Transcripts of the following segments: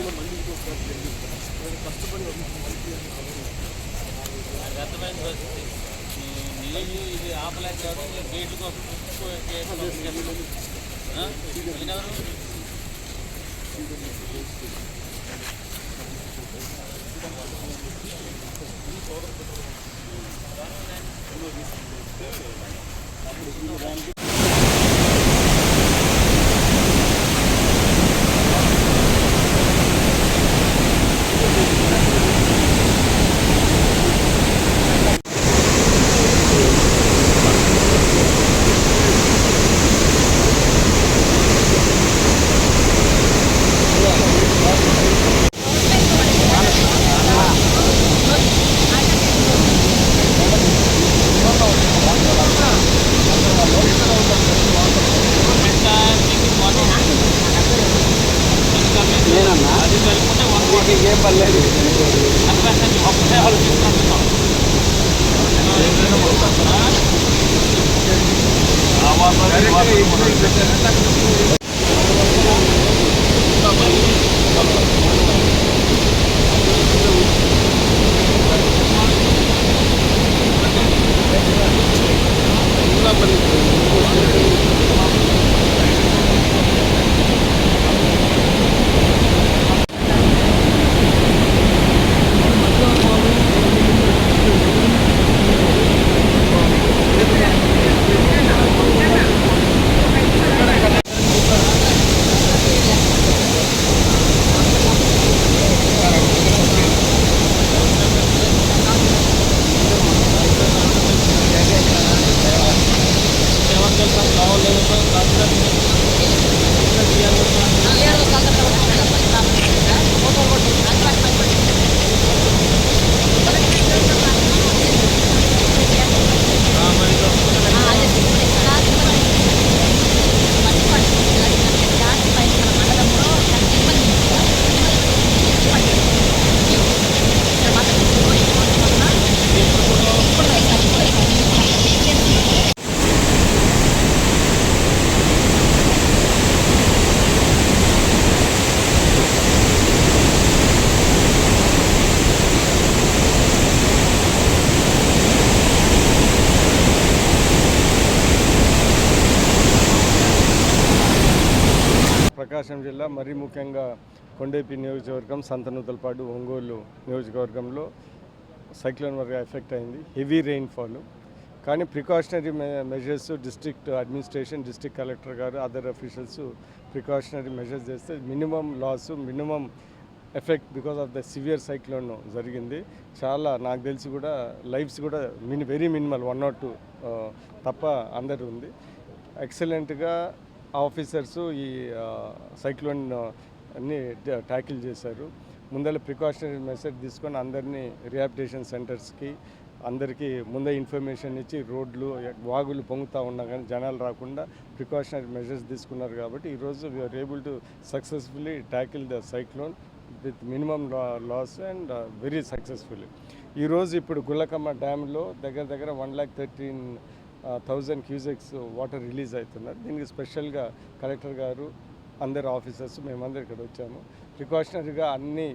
ఇంకోసారి జరిగింది నేను కష్టపడి మనకి నాకు అర్థమైన పరిస్థితి ఈ నీళ్ళు ఇది ఆపలేక కాబట్టి మీరు గేట్ల కోసం ఎక్కువ చేయడం ఆ? ఈయనెవరు? ఇంకా మీకు మొత్తం ఇంకా మీకు అది సరిపోతే వన్ ఫార్టీ ఏం పర్లేదు కన్వర్షన్ ఒకటే వాళ్ళు తీసుకుంటున్నాం ప్రకాశం జిల్లా మరీ ముఖ్యంగా కొండేపి నియోజకవర్గం సంతనూతలపాడు ఒంగోలు నియోజకవర్గంలో సైక్లోన్ వరకు ఎఫెక్ట్ అయింది. హెవీ రెయిన్ఫాల్ కానీ precautionary measures district administration district collector గారు అదర్ అఫీషియల్స్ ప్రికాషనరీ మెజర్స్ చేస్తే minimum loss minimum effect because of the severe cyclone జరిగింది. చాలా నాకు తెలిసి కూడా లైఫ్స్ కూడా mini very minimal one not two తప్ప అందరు ఉంది. ఎక్సలెంట్గా ఆఫీసర్స్ ఈ సైక్లోన్ అన్ని ట్యాకిల్ చేశారు. ముందర ప్రికాషనరీ మెసేజ్ తీసుకొని అందరినీ రిహాబిటేషన్ సెంటర్స్కి అందరికీ ముందే ఇన్ఫర్మేషన్ ఇచ్చి రోడ్లు వాగులు పొంగుతూ ఉన్నా కానీ జనాలు రాకుండా ప్రికాషనరీ మెజర్స్ తీసుకున్నారు కాబట్టి ఈరోజు we are able to successfully tackle the cyclone with minimum loss and very successfully. ఈరోజు ఇప్పుడు గుల్లకమ్మ డ్యామ్లో దగ్గర దగ్గర one lakh thirteen thousand cusecs water release అవుతున్నారు. దీనికి స్పెషల్గా కలెక్టర్ గారు అందరు ఆఫీసర్స్ మేమందరు ఇక్కడ వచ్చాము. ప్రికాషనరీగా అన్ని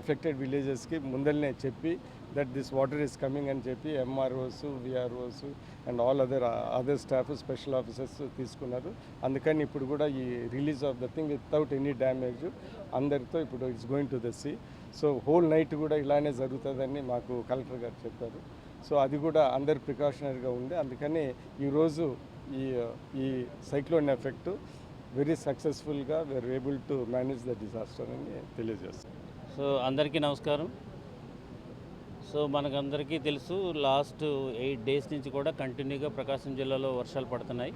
ఎఫెక్టెడ్ విలేజెస్కి ముందరనే చెప్పి that this water is coming అని చెప్పి MROs VROs and all other other staff special officers తీసుకున్నారు. అందుకని ఇప్పుడు కూడా ఈ release of the thing without any damage అందరితో ఇప్పుడు it's going to the sea so whole night కూడా ఇలానే జరుగుతుందని మాకు కలెక్టర్ గారు చెప్పారు. సో అది కూడా అందరు ప్రికాషనరీగా ఉంది అందుకని ఈరోజు ఈ ఈ సైక్లోన్ ఎఫెక్ట్ వెరీ సక్సెస్ఫుల్గా were able to manage the disaster అని తెలియజేస్తాం. సో అందరికీ నమస్కారం. సో మనకందరికీ తెలుసు లాస్ట్ ఎయిట్ డేస్ నుంచి కూడా కంటిన్యూగా ప్రకాశం జిల్లాలో వర్షాలు పడుతున్నాయి.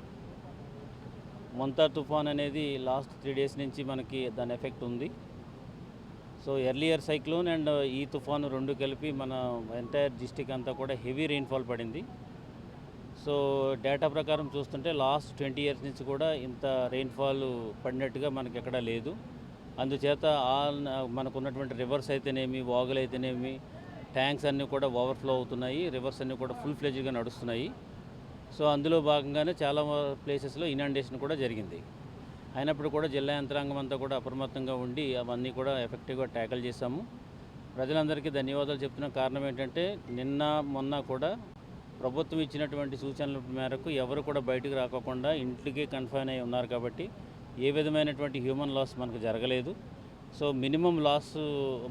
మొంతా తుఫాన్ అనేది లాస్ట్ త్రీ డేస్ నుంచి మనకి దాని ఎఫెక్ట్ ఉంది. సో ఎర్లియర్ సైక్లోన్ అండ్ ఈ తుఫాను రెండు కలిపి మన ఎంటైర్ డిస్టిక్ అంతా కూడా హెవీ రెయిన్ఫాల్ పడింది. సో డేటా ప్రకారం చూస్తుంటే లాస్ట్ ట్వంటీ ఇయర్స్ నుంచి కూడా ఇంత రెయిన్ఫాల్ పడినట్టుగా మనకి ఎక్కడా లేదు. అందుచేత ఆల్ మనకు ఉన్నటువంటి రివర్స్ అయితేనేమి వాగులు అయితేనేమి ట్యాంక్స్ అన్నీ కూడా ఓవర్ఫ్లో అవుతున్నాయి. రివర్స్ అన్నీ కూడా ఫుల్ ఫ్లెజ్గా నడుస్తున్నాయి. సో అందులో భాగంగానే చాలా ప్లేసెస్లో ఇనాండేషన్ కూడా జరిగింది. అయినప్పుడు కూడా జిల్లా యంత్రాంగం అంతా కూడా అప్రమత్తంగా ఉండి అవన్నీ కూడా ఎఫెక్టివ్గా ట్యాకిల్ చేశాము. ప్రజలందరికీ ధన్యవాదాలు చెప్తున్న కారణం ఏంటంటే నిన్న మొన్న కూడా ప్రభుత్వం ఇచ్చినటువంటి సూచనల మేరకు ఎవరు కూడా బయటకు రాకోకుండా ఇంట్లోకే కన్ఫైన్ అయి ఉన్నారు కాబట్టి ఏ విధమైనటువంటి హ్యూమన్ లాస్ మనకు జరగలేదు. సో మినిమం లాస్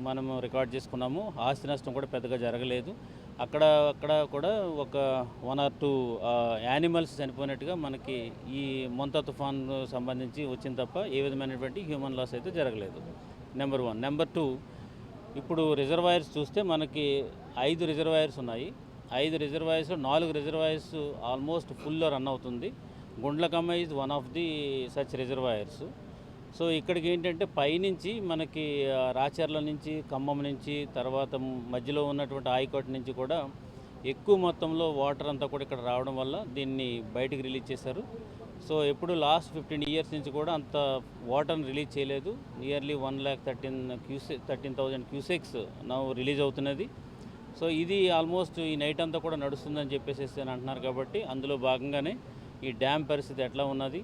మనము రికార్డ్ చేసుకున్నాము. ఆస్తి నష్టం కూడా పెద్దగా జరగలేదు. అక్కడ అక్కడ కూడా ఒక వన్ ఆర్ టూ యానిమల్స్ చనిపోయినట్టుగా మనకి ఈ మొంత తుఫాన్ సంబంధించి వచ్చింది తప్ప ఏ విధమైనటువంటి హ్యూమన్ లాస్ అయితే జరగలేదు. నెంబర్ వన్ నెంబర్ టూ ఇప్పుడు రిజర్వాయర్స్ చూస్తే మనకి ఐదు రిజర్వాయర్స్ ఉన్నాయి. ఐదు రిజర్వాయర్స్ నాలుగు రిజర్వాయర్స్ ఆల్మోస్ట్ ఫుల్లో రన్ అవుతుంది. Gundlakamma is one of the such reservoirs so ఇక్కడికి ఏంటంటే పైనుంచి మనకి రాచర్ల నుంచి ఖమ్మం నుంచి తర్వాత మధ్యలో ఉన్నటువంటి ఆయకోట నుంచి కూడా ఎక్కువ మొత్తంలో వాటర్ అంతా కూడా ఇక్కడ రావడం వల్ల దీన్ని బయటికి రిలీజ్ చేశారు. సో ఎప్పుడు లాస్ట్ ఫిఫ్టీన్ ఇయర్స్ నుంచి కూడా అంత వాటర్ని రిలీజ్ చేయలేదు. Nearly one lakh thirteen cusec thirteen thousand cusecs నవ్వు రిలీజ్ అవుతున్నది. సో ఇది ఆల్మోస్ట్ ఈ నైట్ అంతా కూడా నడుస్తుందని చెప్పేసి అని అంటున్నారు కాబట్టి అందులో భాగంగానే ఈ డ్యామ్ పరిస్థితి ఎట్లా ఉన్నది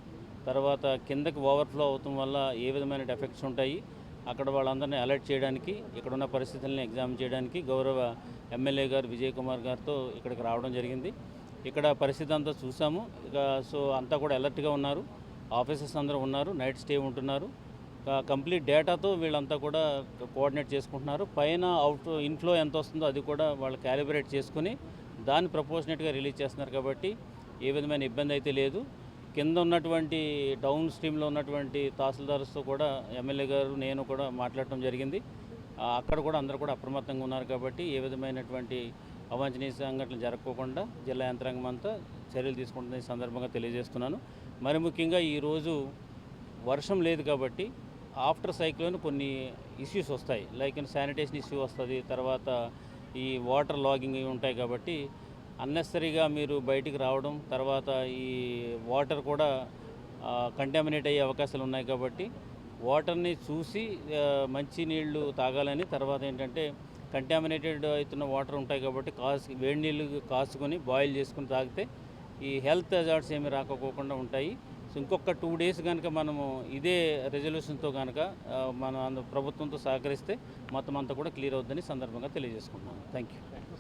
తర్వాత కిందకి ఓవర్ఫ్లో అవటం వల్ల ఏ విధమైన ఎఫెక్ట్స్ ఉంటాయి? అక్కడ వాళ్ళందరినీ అలర్ట్ చేయడానికి ఇక్కడున్న పరిస్థితులను పరిస్థితుల్ని ఎగ్జామ్ చేయడానికి గౌరవ ఎమ్మెల్యే గారు విజయ్ కుమార్ గారితో ఇక్కడికి రావడం జరిగింది. ఇక్కడ పరిస్థితి అంతా చూసాము. ఇక సో అంతా కూడా అలర్ట్గా ఉన్నారు. ఆఫీసర్స్ అందరూ ఉన్నారు నైట్ స్టే ఉంటున్నారు. కంప్లీట్ డేటాతో వీళ్ళంతా కూడా కోఆర్డినేట్ చేసుకుంటున్నారు. పైన అవుట్ ఇన్ఫ్లో ఎంత వస్తుందో అది కూడా వాళ్ళు క్యాలిబ్రేట్ చేసుకుని దాన్ని ప్రపోర్షనేట్గా రిలీజ్ చేస్తున్నారు కాబట్టి ఏ విధమైన ఇబ్బంది అయితే లేదు. కింద ఉన్నటువంటి డౌన్ స్ట్రీమ్లో ఉన్నటువంటి తహసీల్దార్స్తో కూడా ఎమ్మెల్యే గారు నేను కూడా మాట్లాడటం జరిగింది. అక్కడ కూడా అందరూ కూడా అప్రమత్తంగా ఉన్నారు కాబట్టి ఏ విధమైనటువంటి అవాంఛనీయ సంఘటనలు జరగకోకుండా జిల్లా యంత్రాంగం అంతా చర్యలు తీసుకుంటున్న సందర్భంగా తెలియజేస్తున్నాను. మరి ముఖ్యంగా ఈరోజు వర్షం లేదు కాబట్టి ఆఫ్టర్ సైక్లోన్ కొన్ని ఇష్యూస్ వస్తాయి. లైక్ శానిటేషన్ ఇష్యూ వస్తుంది తర్వాత ఈ వాటర్ లాగింగ్ ఉంటాయి కాబట్టి అన్నెసరీగా మీరు బయటికి రావడం తర్వాత ఈ వాటర్ కూడా కంటామినేట్ అయ్యే అవకాశాలు ఉన్నాయి కాబట్టి వాటర్ని చూసి మంచి నీళ్ళు తాగాలని తర్వాత ఏంటంటే కంటామినేటెడ్ అవుతున్న వాటర్ ఉంటాయి కాబట్టి కాసు వేడి నీళ్ళు కాసుకొని బాయిల్ చేసుకుని తాగితే ఈ హెల్త్ హజార్డ్స్ ఏమి రాకపోకుండా ఉంటాయి. సో ఇంకొక టూ డేస్ కనుక మనము ఇదే రెజల్యూషన్తో కనుక మన ప్రభుత్వంతో సహకరిస్తే మొత్తం అంతా కూడా క్లియర్ అవుతుందని సందర్భంగా తెలియజేసుకుంటున్నాను. Thank you